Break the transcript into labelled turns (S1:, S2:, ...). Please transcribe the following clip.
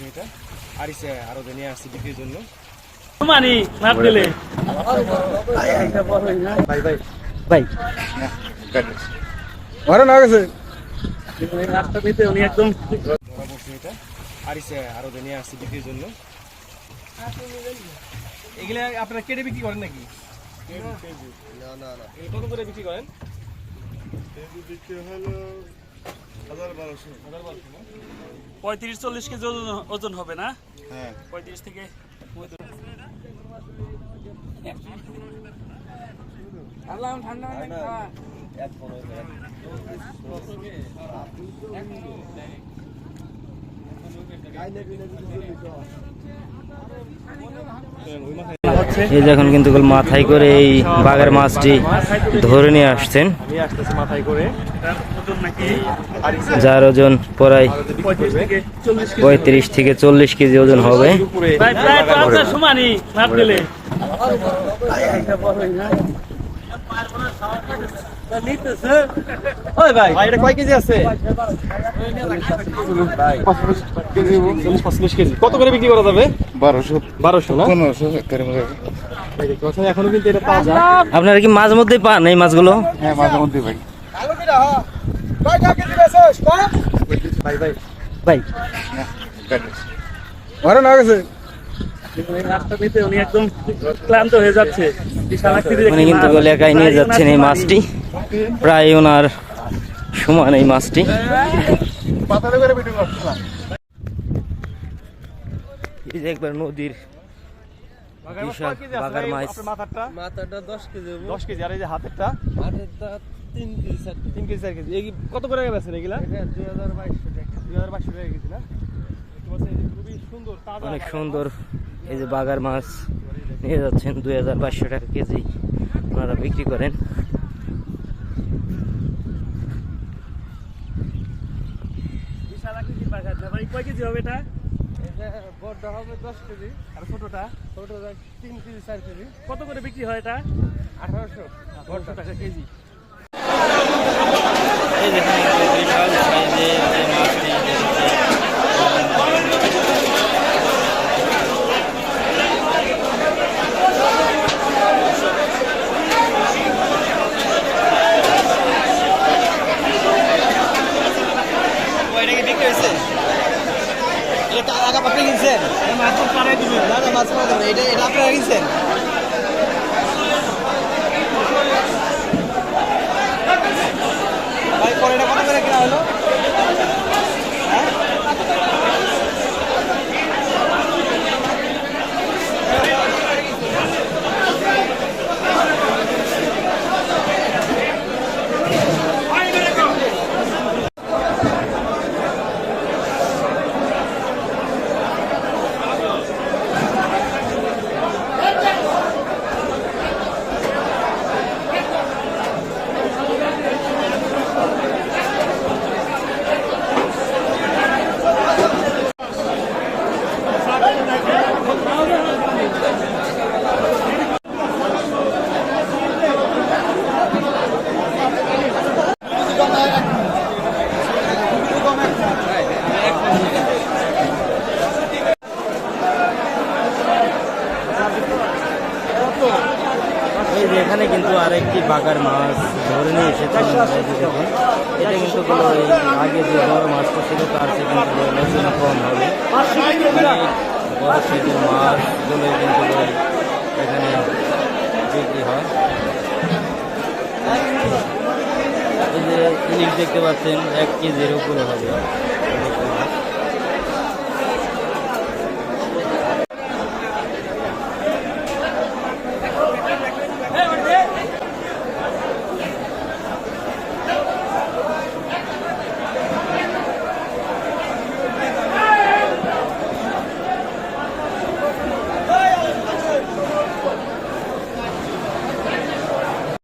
S1: বলছি এটা। আর ইসে আরও নিয়ে আসছি বিক্রির জন্য।
S2: মানি মাপ দিলে।
S1: ভাই ভাই।
S2: ভাই।
S1: ঘরে না গেছে?
S2: মাপটা নিতে উনি একদম
S1: ধরা বলছি এটা। আর ইসে আরও নিয়ে আসছি বিক্রির জন্য। এগুলা আপনারা কেটে বিক্রি করেন নাকি? না না না। কত করে বিক্রি করেন?
S2: পঁয়ত্রিশ চল্লিশ কেজি ওজন ওজন হবে না?
S1: হ্যাঁ।
S2: পঁয়ত্রিশ থেকে
S3: এই দেখুন কিন্তু মাথায় করে এই বাঘের মাছটি ধরে নিয়ে আসছেন। যার ওজন প্রায়
S2: পঁয়ত্রিশ থেকে চল্লিশ কেজি
S3: ওজন হবে।
S2: সমানই
S1: ভাই। ভাই এটা কয় কেজি আছে? কত করে বিক্রি করা যাবে?
S4: বারোশো।
S1: বারোশো না? পাচ্ছেন, এখনও কিন্তু এটা তাজা
S3: আপনারা কি মাঝ মধ্যে পান এই মাছগুলো?
S4: হ্যাঁ মাঝে মধ্যে ভাই
S1: ভাই ভাই।
S3: ভাই।
S1: ঘরে না গেছে
S2: উনি একদম ক্লান্ত হয়ে যাচ্ছে
S3: উনি কিন্তু
S2: মাছ।
S3: নিয়ে যাচ্ছেন এই মাছটি। প্রায় ওনার সমান এই মাছটি।
S4: পাতালে করে ভিডিও করছিলাম
S3: এই যে একবার নদীর
S1: মাছ।
S5: মাথাটা দশ কেজি
S1: দশ কেজি আর এই যে হাতেরটা?
S5: তিন কেজি
S1: তিন কেজি চার কেজি। এই কত করে এগুলা?
S5: দুই হাজার বাইশশো টাকা।
S1: দুই হাজার টাকা কেজি না? দেখতে পাচ্ছেন, এই যে খুবই সুন্দর
S3: অনেক সুন্দর এই যে বাগার মাছ নিয়ে যাচ্ছেন দুই হাজার পাঁচশো টাকা কেজি ওনারা বিক্রি করেন
S2: বিশাল আকৃতির বাঘ আছে। ভাই কয় কেজি হবে এটা?
S5: বড়টা হবে দশ কেজি।
S1: আর ছোটটা?
S5: ছোটটা তিন কেজি চার কেজি।
S2: কত করে বিক্রি হয় এটা?
S5: আঠারোশো।
S1: আঠারোশো টাকা কেজি।
S3: এই দেখুন বিশাল সাইজের যে মাছটি
S5: এটা কি বিক্রি হয়েছে এটা আগা আপনি কিনছেন? মাছ পাড়াই দিবেন না না মাছ পাড়াই দিবেন এটা এটা আপনারা কিনছেন? ভাই পরে এটা কত করে কেনা হলো?
S3: এখানে কিন্তু আরেকটি বাগার মাছ ধরে নিয়ে দেখুন এটা কিন্তু কোনো আগে যে বড় মাছটা ছিল, তার চেয়ে কিন্তু কম হবে। মানে বড় সাইজের মাছগুলো কিন্তু এখানে বিক্রি হয়। এই যে দেখতে পাচ্ছেন, এক কেজির উপরে হবে।